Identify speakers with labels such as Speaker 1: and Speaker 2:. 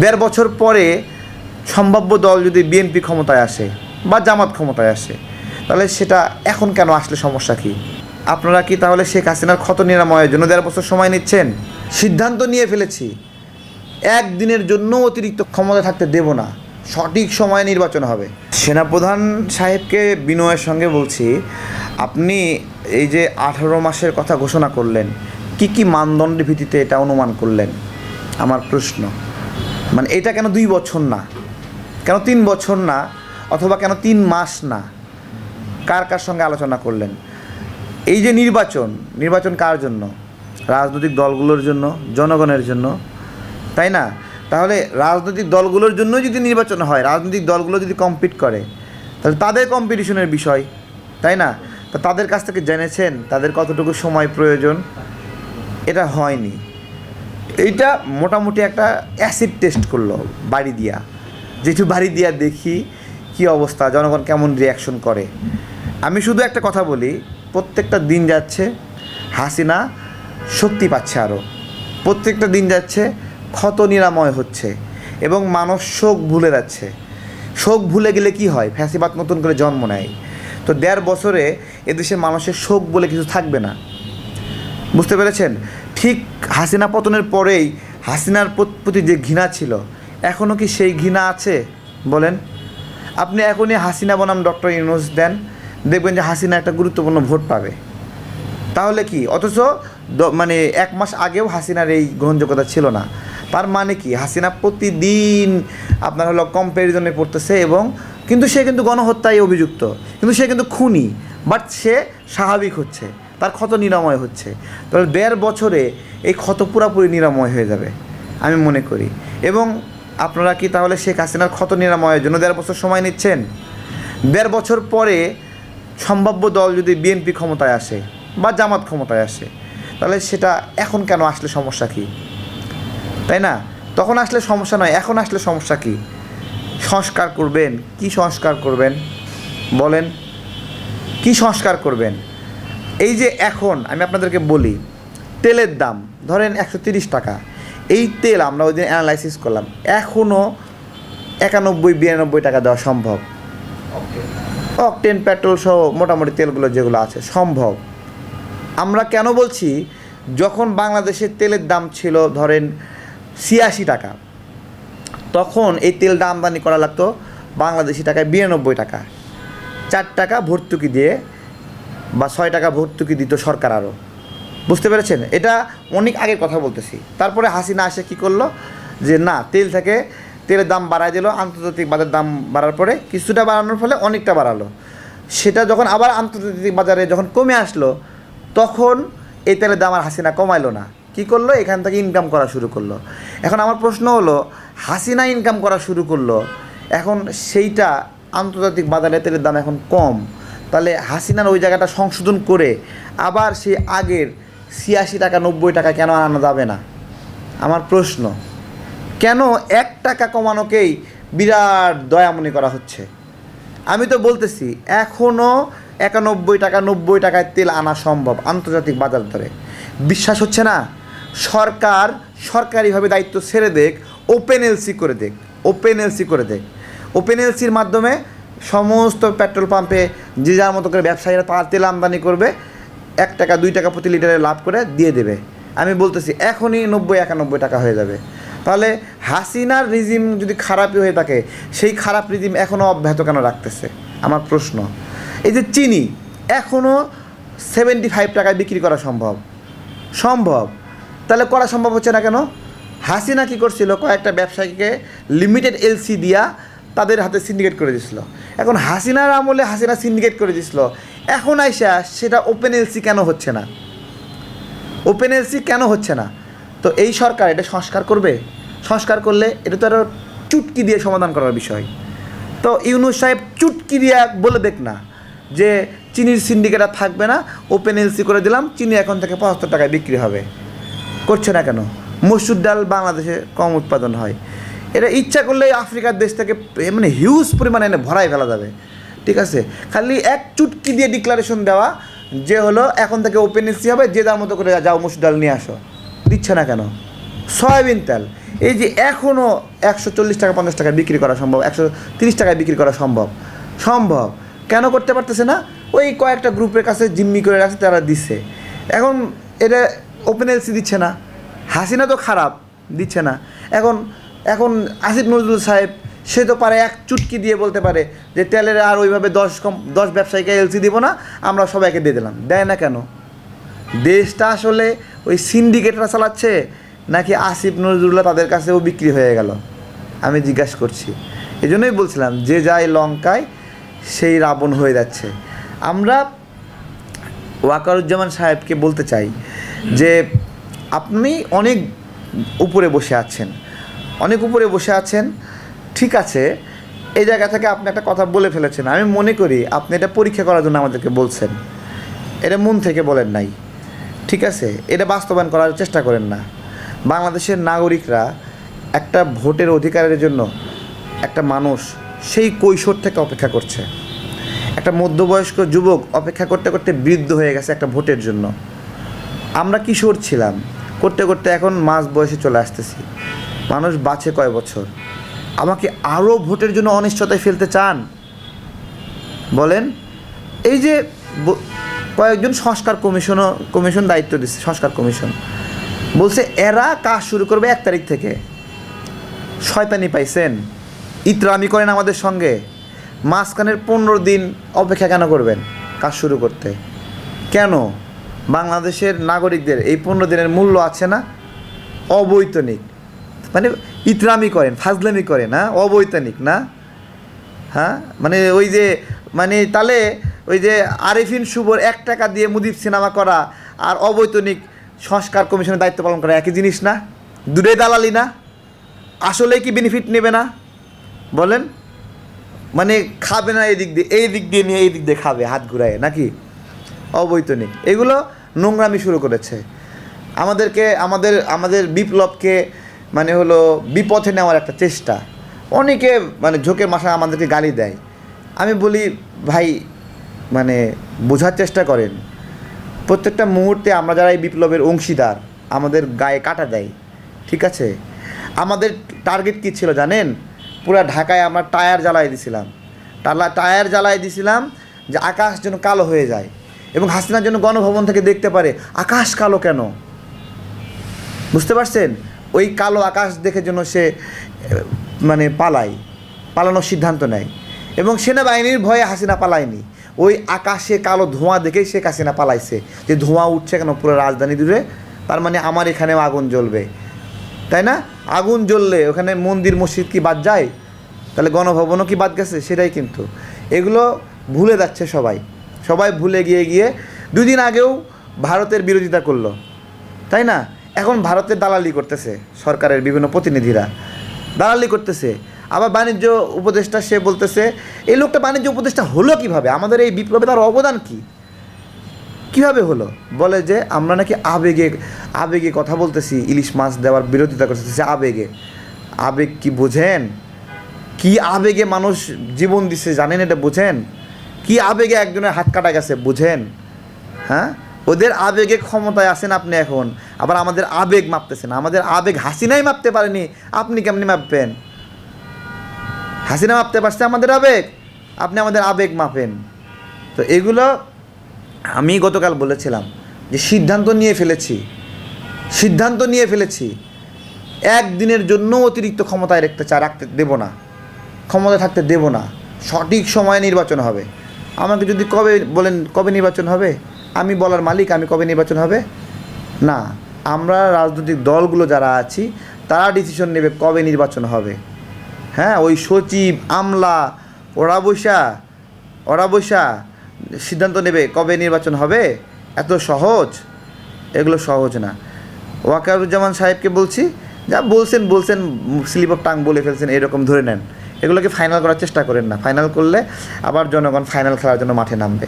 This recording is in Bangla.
Speaker 1: দেড় বছর পরে সম্ভাব্য দল যদি বিএনপি ক্ষমতায় আসে বা জামাত ক্ষমতায় আসে, তাহলে সেটা এখন কেন আসলে সমস্যা কি? আপনারা কি তাহলে শেখ হাসিনার ক্ষত নিরাময়ের জন্য দেড় বছর সময় নিচ্ছেন? সিদ্ধান্ত নিয়ে ফেলেছি। একদিনের জন্য অতিরিক্ত ক্ষমতা থাকতে দেব না। সঠিক সময়ে নির্বাচন হবে। সেনাপ্রধান সাহেবকে বিনয়ের সঙ্গে বলছি, আপনি এই যে আঠারো মাসের কথা ঘোষণা করলেন, কি কি মানদণ্ডের ভিত্তিতে এটা অনুমান করলেন? আমার প্রশ্ন। মানে এটা কেন দুই বছর না? কেন তিন বছর না? অথবা কেন তিন মাস না? কার কার সঙ্গে আলোচনা করলেন? এই যে নির্বাচন নির্বাচন কার জন্য? রাজনৈতিক দলগুলোর জন্য, জনগণের জন্য, তাই না? তাহলে রাজনৈতিক দলগুলোর জন্য যদি নির্বাচন হয়, রাজনৈতিক দলগুলো যদি কম্পিট করে, তাহলে তাদের কম্পিটিশনের বিষয়, তাই না? তা তাদের কাছ থেকে জেনেছেন? তাদের কতটুকু সময় প্রয়োজন? এটা হয়নি। এইটা মোটামুটি একটা অ্যাসিড টেস্ট করল বাড়ি দিয়া। যেটু বাড়ি দিয়া দেখি কি অবস্থা, জনগণ কেমন রিয়াকশন করে। আমি শুধু একটা কথা বলি, প্রত্যেকটা দিন যাচ্ছে, হাসিনা শক্তি পাচ্ছে আরও প্রত্যেকটা দিন যাচ্ছে, ক্ষত নিরাময় হচ্ছে এবং মানুষ শোক ভুলে যাচ্ছে। শোক ভুলে গেলে কি হয়? ফ্যাসিবাদ নতুন করে জন্ম নেয়। তো দেড় বছরে এদেশে মানুষের শোক বলে কিছু থাকবে না। বুঝতে পেরেছেন? ঠিক হাসিনা পতনের পরেই হাসিনার প্রতি যে ঘৃণা ছিল এখনও কি সেই ঘৃণা আছে? বলেন। আপনি এখনই হাসিনা বনাম ডক্টর ইউনুস দেন, দেখবেন যে হাসিনা একটা গুরুত্বপূর্ণ ভোট পাবে। তাহলে কি? অথচ মানে এক মাস আগেও হাসিনার এই গ্রহণযোগ্যতা ছিল না। তার মানে কি? হাসিনা প্রতিদিন আপনার হলো কম্প্যারিজনে পড়তেছে এবং কিন্তু সে কিন্তু গণহত্যায় অভিযুক্ত। কিন্তু সে কিন্তু খুনি বাট সে স্বাভাবিক হচ্ছে। তার ক্ষত নিরাময় হচ্ছে। তবে দেড় বছরে এই ক্ষত পুরাপুরি নিরাময় হয়ে যাবে, আমি মনে করি। এবং আপনারা কি তাহলে শেখ হাসিনার ক্ষত নিরাময়ের জন্য দেড় বছর সময় নিচ্ছেন? দেড় বছর পরে সম্ভাব্য দল যদি বিএনপি ক্ষমতায় আসে বা জামাত ক্ষমতায় আসে, তাহলে সেটা এখন কেন আসলে সমস্যা কি? তাই না? তখন আসলে সমস্যা নয়, এখন আসলে সমস্যা কি? সংস্কার করবেন, কি সংস্কার করবেন? বলেন, কি সংস্কার করবেন? এই যে এখন আমি আপনাদেরকে বলি, তেলের দাম, ধরেন একশো তিরিশ টাকা। এই তেল আমরা ওই দিন অ্যানালাইসিস করলাম এখনও একানব্বই, বিরানব্বই টাকা দেওয়া সম্ভব। অকটেন পেট্রোল সহ মোটামুটি তেলগুলো যেগুলো আছে, সম্ভব। আমরা কেন বলছি, যখন বাংলাদেশের তেলের দাম ছিল ধরেন ছিয়াশি টাকা, তখন এই তেলটা আমদানি করা লাগতো বাংলাদেশি টাকায় বিরানব্বই টাকা। চার টাকা ভর্তুকি দিয়ে বা ছয় টাকা ভর্তুকি দিত সরকার আরও বুঝতে পেরেছেন? এটা অনেক আগের কথা বলতেছি। তারপরে হাসিনা আসে কি করল? যে না, তেল থেকে তেলের দাম বাড়ায় দিল, আন্তর্জাতিক বাজার দাম বাড়ার পরে কিছুটা বাড়ানোর ফলে অনেকটা বাড়ালো। সেটা যখন আবার আন্তর্জাতিক বাজারে যখন কমে আসলো, তখন এই তেলের দাম আর হাসিনা কমাইলো না। কি করল? এখান থেকে ইনকাম করা শুরু করল। এখন আমার প্রশ্ন হলো, হাসিনা ইনকাম করা শুরু করল, এখন সেইটা আন্তর্জাতিক বাজারে তেলের দাম এখন কম তাহলে হাসিনার ওই জায়গাটা সংশোধন করে আবার সেই আগের ছিয়াশি টাকা, নব্বই টাকা কেন আনা যাবে না? আমার প্রশ্ন, কেন এক টাকা কমানোকেই বিরাট দয়া মনে করা হচ্ছে? আমি তো বলতেছি এখনও একানব্বই টাকা, নব্বই টাকায় তেল আনা সম্ভব আন্তর্জাতিক বাজার দরে। বিশ্বাস হচ্ছে না? সরকার সরকারিভাবে দায়িত্ব ছেড়ে দেখ ওপেন এলসি করে দেখ ওপেন এলসি করে দেখ ওপেন এলসির মাধ্যমে সমস্ত পেট্রোল পাম্পে যে যার মতো করে ব্যবসায়ীরা তার তেল আমদানি করবে, এক টাকা, দুই টাকা প্রতি লিটারে লাভ করে দিয়ে দেবে। আমি বলতেছি, এখনই নব্বই, একানব্বই টাকা হয়ে যাবে। তাহলে হাসিনার রিজিম যদি খারাপই হয়ে থাকে, সেই খারাপ রিজিম এখনও অব্যাহত কেন রাখতেছে? আমার প্রশ্ন। এই যে চিনি, এখনও সেভেন্টি ফাইভ টাকায় বিক্রি করা সম্ভব। সম্ভব। তাহলে করা সম্ভব হচ্ছে না কেন? হাসিনা কী করছিল? কয়েকটা ব্যবসায়ীকে লিমিটেড এলসি দিয়া তাদের হাতে সিন্ডিকেট করে দিছিল। এখন হাসিনার আমলে হাসিনা সিন্ডিকেট করে দিছিল। এখন আইসা সেটা ওপেন এলসি কেন হচ্ছে না? ওপেন এলসি কেন হচ্ছে না? তো এই সরকার এটা সংস্কার করবে? সংস্কার করলে এটা তো একটা চুটকি দিয়ে সমাধান করার বিষয়। তো ইউনুস সাহেব চুটকি দিয়ে বলে দেখ না যে চিনির সিন্ডিকেট আর থাকবে না ওপেন এলসি করে দিলাম, চিনি এখন থেকে পঁচাত্তর টাকায় বিক্রি হবে। করছে না কেন? মসুর ডাল বাংলাদেশে কম উৎপাদন হয়। এটা ইচ্ছা করলে আফ্রিকার দেশ থেকে মানে হিউজ পরিমাণে এনে ভরাই ফেলা যাবে। ঠিক আছে? খালি এক চুটকি দিয়ে ডিক্লারেশন দেওয়া, যে হলো এখন থেকে ওপেন এসি হবে, যে যার মতো করে যাও মসুর ডাল নিয়ে আসো। দিচ্ছে না কেন? সয়াবিন তেল। এই যে এখনও একশো চল্লিশ টাকা, পঞ্চাশ টাকায় বিক্রি করা সম্ভব, একশো তিরিশ টাকায় বিক্রি করা সম্ভব। সম্ভব। কেন করতে পারতেছে না? ওই কয়েকটা গ্রুপের কাছে জিম্মি করে রাখছে, তারা দিচ্ছে। এখন এটা ওপেন এলসি দিচ্ছে না। হাসিনা তো খারাপ, দিচ্ছে না। এখন এখন আসিফ নজরুল সাহেব, সে তো পারে এক চুটকি দিয়ে বলতে পারে যে তেলের আর ওইভাবে দশ কম, দশ ব্যবসায়ীকে এলসি দিব না, আমরা সবাইকে দিয়ে দিলাম। দেয় না কেন? দেশটা আসলে ওই সিন্ডিকেটরা চালাচ্ছে নাকি আসিফ নজরুল্লাহ তাদের কাছেও বিক্রি হয়ে গেল? আমি জিজ্ঞাসা করছি। এই জন্যই বলছিলাম, যে যায় লঙ্কায়, সেই রাবণ হয়ে যাচ্ছে। আমরা ওয়াকারুজ্জামান সাহেবকে বলতে চাই যে, আপনি অনেক উপরে বসে আছেন। অনেক উপরে বসে আছেন। ঠিক আছে, এই জায়গা থেকে আপনি একটা কথা বলে ফেলেছেন। আমি মনে করি আপনি এটা পরীক্ষা করার জন্য আমাদেরকে বলছেন। এটা মন থেকে বলেন নাই। ঠিক আছে, এটা বাস্তবায়ন করার চেষ্টা করেন না। বাংলাদেশের নাগরিকরা একটা ভোটের অধিকারের জন্য একটা মানুষ সেই কৈশোর থেকে অপেক্ষা করছে। একটা মধ্যবয়স্ক যুবক অপেক্ষা করতে করতে বৃদ্ধ হয়ে গেছে একটা ভোটের জন্য। আমরা কিশোর ছিলাম, করতে করতে এখন মাঝ বয়সে চলে আসতেছি। মানুষ বাঁচে কয় বছর? আমাকে আরও ভোটের জন্য অনিশ্চয়তায় ফেলতে চান? বলেন, এই যে কয়েকজন সংস্কার কমিশনও কমিশন দায়িত্ব দিচ্ছে সংস্কার কমিশন। বলছে, এরা কাজ শুরু করবে এক তারিখ থেকে। শয়তানি পাইছেন। ইতরামি করেন আমাদের সঙ্গে। মাঝখানের পনেরো দিন অপেক্ষা কেন করবেন কাজ শুরু করতে? কেন? বাংলাদেশের নাগরিকদের এই পনেরো দিনের মূল্য আছে না? অবৈতনিক। মানে ইতরামি করেন, ফাজলামি করেন না অবৈতনিক, না? হ্যাঁ? মানে ওই যে মানে তাহলে ওই যে আরিফিন শুভর এক টাকা দিয়ে মুদিব সিনেমা করা আর অবৈতনিক সংস্কার কমিশনের দায়িত্ব পালন করা একই জিনিস না? দূরে দালালি না? আসলে কি বেনিফিট নেবে না? বলেন? মানে খাবে না এদিক দিয়ে, এই দিক দিয়ে নিয়ে এই দিক দিয়ে খাবে, হাত ঘুরায়, নাকি? অবৈতনিক। এগুলো নোংরামি শুরু করেছে। আমাদেরকে, আমাদের আমাদের বিপ্লবকে মানে হলো বিপথে নেওয়ার একটা চেষ্টা। অনেকে মানে ঝোঁকের মাসায় আমাদেরকে গালি দেয়। আমি বলি, ভাই মানে বোঝার চেষ্টা করেন। প্রত্যেকটা মুহূর্তে আমরা যারা এই বিপ্লবের অংশীদার, আমাদের গায়ে কাটা দেয়। ঠিক আছে? আমাদের টার্গেট কী ছিল জানেন? পুরো ঢাকায় আমরা টায়ার জ্বালাই দিছিলাম। টালা টায়ার জ্বালাই দিছিলাম যে আকাশ যেন কালো হয়ে যায় এবং হাসিনার জন্য গণভবন থেকে দেখতে পারে, আকাশ কালো কেন? বুঝতে পারছেন? ওই কালো আকাশ দেখে যেন সে মানে পালায়, পালানোর সিদ্ধান্ত নেয়। এবং সেনাবাহিনীর ভয়ে হাসিনা পালায়নি। ওই আকাশে কালো ধোঁয়া দেখেই শেখ হাসিনা পালাইছে। যে ধোঁয়া উঠছে কেন পুরো রাজধানী দূরে তার মানে আমার এখানেও আগুন জ্বলবে। তাই না? আগুন জ্বললে ওখানে মন্দির, মসজিদ কি বাদ যায়? তাহলে গণভবনও কি বাদ গেছে? সেটাই কিন্তু। এগুলো ভুলে যাচ্ছে সবাই। সবাই ভুলে গিয়ে গিয়ে দুদিন আগেও ভারতের বিরোধিতা করল। তাই না? এখন ভারতের দালালি করতেছে সরকারের বিভিন্ন প্রতিনিধিরা। দালালি করতেছে। আবার বাণিজ্য উপদেষ্টা সে বলতেছে, এই লোকটা বাণিজ্য উপদেষ্টা হলো কীভাবে? আমাদের এই বিপ্লবে তার অবদান কি? কীভাবে হলো? বলে যে, আমরা নাকি আবেগে আবেগে কথা বলতেছি, ইলিশ মাছ দেওয়ার বিরোধিতা করতেছি। আবেগে। আবেগ কি বোঝেন? কি আবেগে মানুষ জীবন দিছে জানেন এটা বোঝেন? কি আবেগে একজনের হাত কাটা গেছে বুঝেন? হ্যাঁ? ওদের আবেগে ক্ষমতায় আছেন আপনি এখন। আবার আমাদের আবেগ মাপতেছেন। আমাদের আবেগ হাসিনাই মাপতে পারেনি, আপনি কেমনি মাপবেন? হাসিনা মাপতে পারছে আমাদের আবেগ, আপনি আমাদের আবেগ মাপেন। তো এগুলো আমি গতকাল বলেছিলাম যে সিদ্ধান্ত নিয়ে ফেলেছি। সিদ্ধান্ত নিয়ে ফেলেছি। একদিনের জন্য অতিরিক্ত ক্ষমতায় রাখতে চা রাখতে দেব না। ক্ষমতা থাকতে দেব না। সঠিক সময়ে নির্বাচন হবে। আমাকে যদি কবে বলেন কবে নির্বাচন হবে? আমি বলার মালিক, আমি কবে নির্বাচন হবে? না, আমরা রাজনৈতিক দলগুলো যারা আছি, তারা ডিসিশন নেবে কবে নির্বাচন হবে। হ্যাঁ ওই সচিব, আমলা, ওরা বৈশা ওরা বৈশা সিদ্ধান্ত নেবে কবে নির্বাচন হবে? এত সহজ? এগুলো সহজ না। ওয়াকারুজ্জামান সাহেবকে বলছি, যা বলছেন বলছেন স্লিপ অফ টাং বলে ফেলছেন, এরকম ধরে নেন। এগুলোকে ফাইনাল করার চেষ্টা করেন না। ফাইনাল করলে আবার জনগণ ফাইনাল খেলার জন্য মাঠে নামবে।